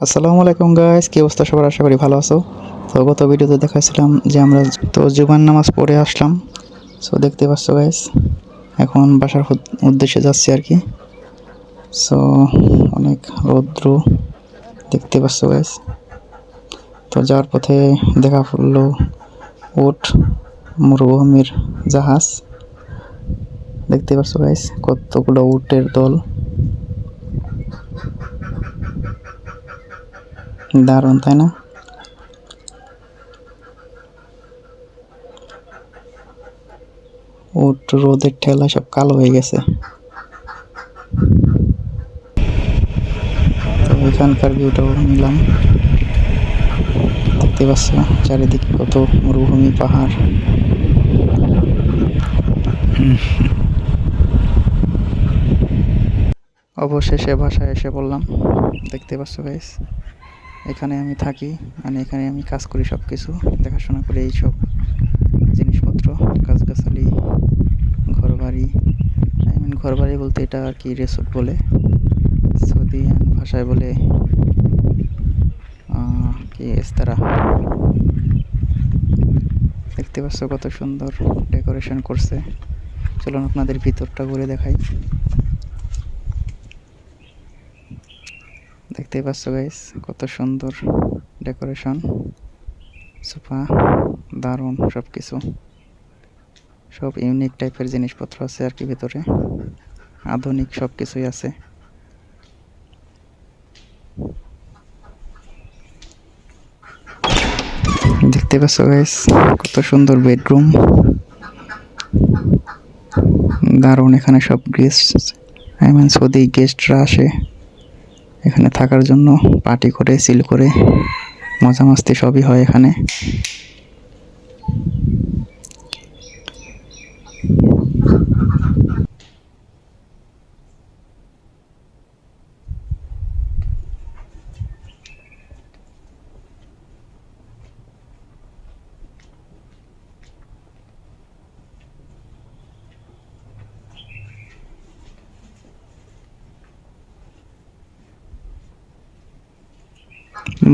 আসসালামু আলাইকুম গাইস কি অবস্থা সবার? আশা করি ভালো আছো। তো গত ভিডিওতে দেখাইছিলাম যে আমরা তো জুবান নামাজ পড়ে আসলাম। সো দেখতে পাচ্ছ গাইস এখন বাসার উদ্দেশ্যে যাচ্ছি আর কি। সো অনেক রৌদ্র দেখতে পাচ্ছ গাইস তো যাওয়ার পথে দেখা পড়ল উট মরুভূমির জাহাজ। দেখতে পাচ্ছ গাইস কতগুলো উটের দল। দারুণ, তাই না? উট, রোদের ঠেলা সব কালো হয়ে গেছে। তো এখানকার ভিউটাও নিলাম। দেখতে পাচ্ছ, চারিদিকে কত মরুভূমি, পাহাড়। অবশেষে বাসায় এসে বললাম দেখতে পাচ্ছ গাইস এখানে আমি থাকি মানে এখানে আমি কাজ করি সব কিছু দেখাশোনা করি এইসব জিনিসপত্র, গাছগাছালি ঘর বাড়ি আই মিন ঘর বাড়ি বলতে এটা আর কি রেসোর্ট বলে সৌদিয়ান ভাষায় বলে কি এস্তারা দেখতে পাচ্ছ কত সুন্দর ডেকোরেশন করছে। চলুন আপনাদের ভিতরটা ঘুরে দেখাই। দেখতেই পাচ্ছ গাইস কত সুন্দর ডেকোরেশন সোফা, দারুণ সব কিছু সব ইউনিক টাইপের জিনিসপত্র আছে আর কি ভেতরে। আধুনিক সব কিছুই আছে। দেখতে পাচ্ছ গাইস কত সুন্দর বেডরুম দারুণ এখানে সব গেস্ট আই মিন সৌদি গেস্টরা আসে। এখানে থাকার জন্য পার্টি করে সিল করে মজা মাস্তি সবই হয় এখানে।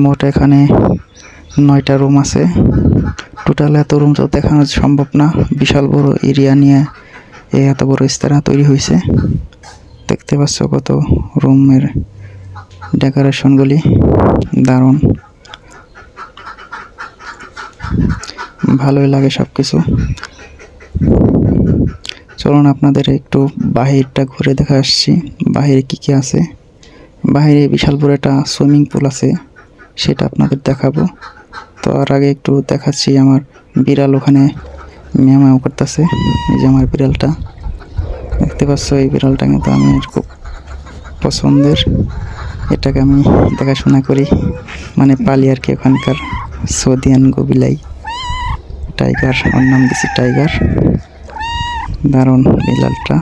মোট এখানে নয়টা রুম আছে। টোটাল এত রুম তো দেখানো সম্ভব না। বিশাল বড় এরিয়া নিয়ে এই এত বড় ইস্তারা তৈরি হয়েছে। দেখতে পাচ্ছ কত রুমের ডেকোরেশনগুলি দারুণ। ভালোই লাগে সব কিছু চলুন আপনাদের একটু বাহিরটা ঘুরে দেখা আসছি। বাহিরে কি কি আছে? বাহিরে বিশাল বড় একটা সুইমিং পুল আছে। সেটা আপনাদের দেখাবো। তো আর আগে একটু দেখাচ্ছি আমার বিড়াল ওখানে ম্যামাও করতেছে। এই যে আমার বিড়ালটা। দেখতে পাচ্ছ, এই বিড়ালটা কিন্তু আমি খুব পছন্দের। এটাকে আমি দেখাশোনা করি। মানে পালি আর কি ওখানকার সৌদিয়ান গবিলাই টাইগার, ওর নাম দিছি টাইগার। দারুণ বিড়ালটা।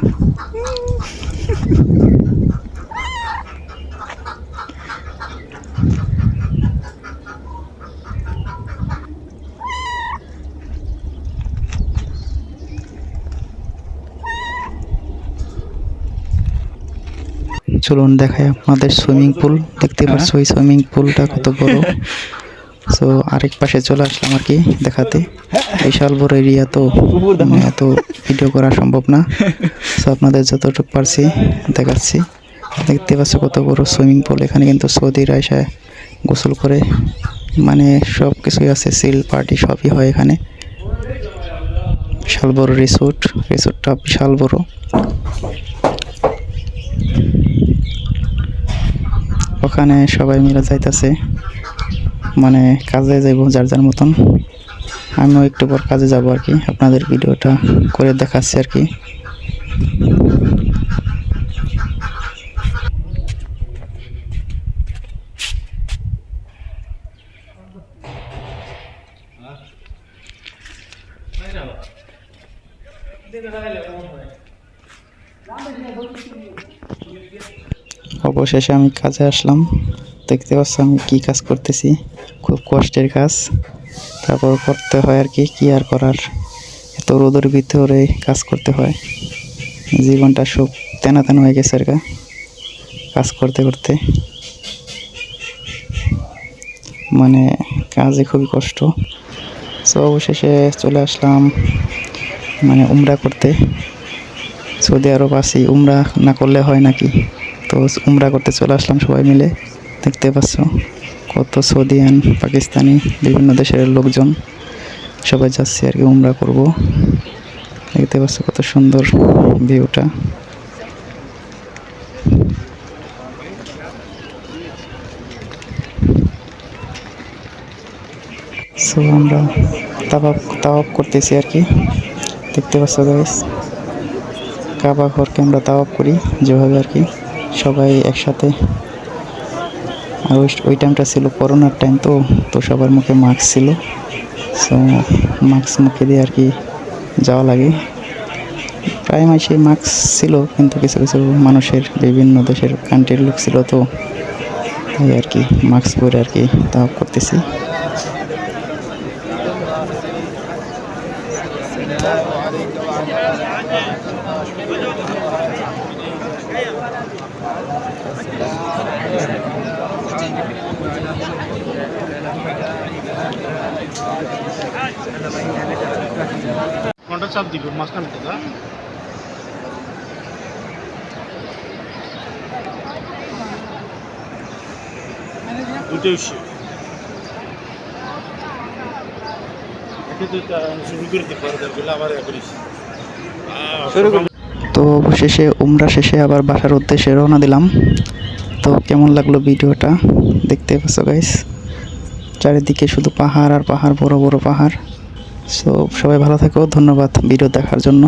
চলুন দেখায় আপনাদের সুইমিং পুল দেখতে পাচ্ছ ওই সুইমিং পুলটা কত বড়। সো আরেক পাশে চলে আসলাম আর কি দেখাতে। বিশাল বড় এরিয়া তো মানে এত ভিডিও করা সম্ভব না। সো আপনাদের যতটুকু পারছি দেখাচ্ছি। দেখতে পাচ্ছ কত বড় সুইমিং পুল এখানে কিন্তু সৌদিরা এসে গোসল করে। মানে সব কিছুই আছে সিল পার্টি সবই হয় এখানে। বিশাল বড় রিসোর্ট রিসোর্টটা বিশাল বড়। ওখানে সবাই মিলে যাইতেছে। মানে কাজে যাইব যার যার মতন। আমিও একটু পর কাজে যাব আর কি। আপনাদের ভিডিওটা করে দেখাচ্ছি আর কি। অবশেষে আমি কাজে আসলাম। দেখতে পাচ্ছ আমি কি কাজ করতেছি। খুব কষ্টের কাজ। তারপর করতে হয় আর কি, কী আর করার? এত রোদের ভিতরে কাজ করতে হয়। জীবনটা সব তেনা তেনা হয়ে গেছে আর কাজ করতে করতে। মানে কাজে খুবই কষ্ট। সো অবশেষে চলে আসলাম মানে উমরা করতে। সৌদি আরব আসি উমরা না করলে হয় নাকি? তো উমরা করতে চলে আসলাম সবাই মিলে। দেখতে পাচ্ছ কত সৌদি সৌদিয়ান, পাকিস্তানি, বিভিন্ন দেশের লোকজন। সবাই যাচ্ছে আর কি উমরা করব। দেখতে পাচ্ছ কত সুন্দর ভিউটা। সো আমরা তাওয়াব তাওয়াব করতেছি আর কি। দেখতে পাচ্ছ গাইস কাবা ঘরকে আমরা তাওয়াব করি যেভাবে আর কি। সবাই একসাথে। আর ওই টাইমটা ছিল করোনার টাইম তো তো সবার মুখে মাস্ক ছিল। সো মাস্ক মুখে দিয়ে আর কি যাওয়া লাগে। প্রায় মাসে মাস্ক ছিল, কিন্তু কিছু কিছু মানুষের, বিভিন্ন দেশের কান্ট্রির লোক ছিল তো, তাই আর কি মাস্ক পরে আর কি তাওয়াব করতেছি। ঘণ্টা চাপ দিল মাঝখান থেকে দুটোই তো শুরু করে দিতে পারে আবার করিস। শুরু তো অবশেষে উমরা শেষে আবার বাসার উদ্দেশ্যে রওনা দিলাম। তো কেমন লাগল ভিডিওটা? দেখতে পাচ্ছ গাইস চারিদিকে শুধু পাহাড় আর পাহাড়, বড় বড় পাহাড়। সো সবাই ভালো থাকো, ধন্যবাদ ভিডিও দেখার জন্য।